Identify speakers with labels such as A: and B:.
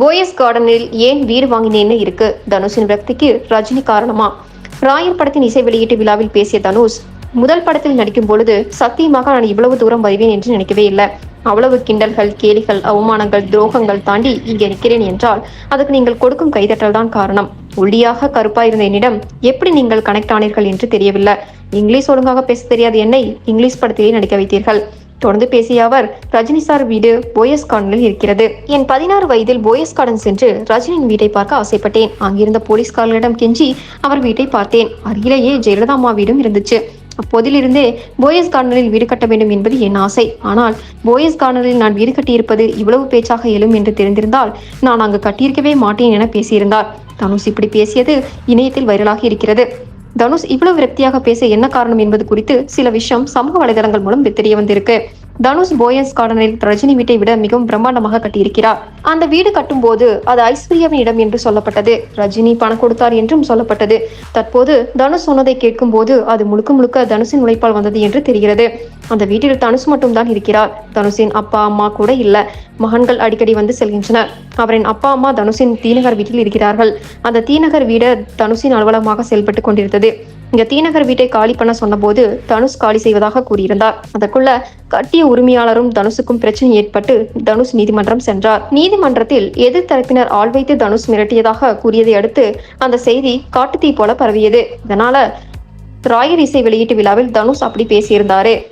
A: போயஸ் கார்டனில் ஏன் வீடு வாங்கினேன்னு இருக்கு? தனுஷின் விரக்திக்கு ரஜினி காரணமா? ராயர் படத்தின் இசை வெளியீட்டு விழாவில் பேசிய தனுஷ் முதல் படத்தில் நடிக்கும் பொழுது சத்தியமாக நான் இவ்வளவு தூரம் வருவேன் என்று நினைக்கவே இல்லை. அவ்வளவு கிண்டல்கள் கேலிகள் அவமானங்கள் துரோகங்கள் தாண்டி இங்கே நிற்கிறேன் என்றால் அதுக்கு நீங்கள் கொடுக்கும் கைதட்டல் தான் காரணம். ஒல்லியாக கருப்பாயிருந்த என்னிடம் எப்படி நீங்கள் கனெக்ட் ஆனீர்கள் என்று தெரியவில்லை. இங்கிலீஷ் ஒழுங்காக பேச தெரியாத என்னை இங்கிலீஷ் படத்திலே நடிக்க வைத்தீர்கள். தொடர்ந்து பேசிய அவர் ரஜினி சார் வீடு போயஸ் கார்டனில் இருக்கிறது. என் பதினாறு வயதில் போயஸ் கார்டன் சென்று ரஜினியின் வீட்டை பார்க்க ஆசைப்பட்டேன். அங்கிருந்த போலீஸ்காரர்களிடம் கெஞ்சி அவர் வீட்டை பார்த்தேன். அருகிலேயே ஜெயலலிதா அம்மா வீடும் இருந்துச்சு. அப்போதிலிருந்தே போயஸ் கார்னரில் வீடு கட்ட வேண்டும் என்பது என் ஆசை. ஆனால் போயஸ் கார்னரில் நான் வீடு கட்டியிருப்பது இவ்வளவு பேச்சாக எழும் என்று தெரிந்திருந்தால் நான் அங்கு கட்டியிருக்கவே மாட்டேன் என பேசியிருந்தார். தனுஷ் இப்படி பேசியது இணையத்தில் வைரலாகி இருக்கிறது. தனுஷ் இவ்வளவு விரக்தியாக பேச என்ன காரணம் என்பது குறித்து சில விஷயம் சமூக வலைதளங்கள் மூலம் தெரிய வந்திருக்கு. தனுஷ் போயஸ் கார்டனில் ரஜினி வீட்டை விட மிகவும் பிரம்மாண்டமாக கட்டியிருக்கிறார். அந்த வீடு கட்டும்போது அது ஐஸ்வர்யாவின் இடம் என்று சொல்லப்பட்டது. ரஜினி பணம் கொடுத்தார் என்றும் சொல்லப்பட்டது. தற்போது தனுஷ் சொன்னதை கேட்கும் போது அது முழுக்க முழுக்க தனுஷின் உழைப்பால் வந்தது என்று தெரிகிறது. அந்த வீட்டில் தனுஷ் மட்டும்தான் இருக்கிறார். தனுஷின் அப்பா அம்மா கூட இல்ல. மகன்கள் அடிக்கடி வந்து செல்கின்றனர். அவரின் அப்பா அம்மா தனுஷின் தீநகர் வீட்டில் இருக்கிறார்கள். அந்த தீநகர் வீடு தனுஷின் அலுவலகமாக செயல்பட்டு கொண்டிருந்தது. இங்க தீநகர் வீட்டை காலி பண்ண சொன்னபோது தனுஷ் காலி செய்வதாக கூறியிருந்தார். அதற்குள்ள கட்டிய உரிமையாளரும் தனுஷுக்கும் பிரச்சனை ஏற்பட்டு தனுஷ் நீதிமன்றம் சென்றார். நீதிமன்றத்தில் எதிர் தரப்பினர் ஆள் வைத்து தனுஷ் மிரட்டியதாக கூறியதை அடுத்து அந்த செய்தி காட்டுத்தீ போல பரவியது. இதனால ராயர் இசை வெளியீட்டு விழாவில் தனுஷ் அப்படி பேசியிருந்தாரு.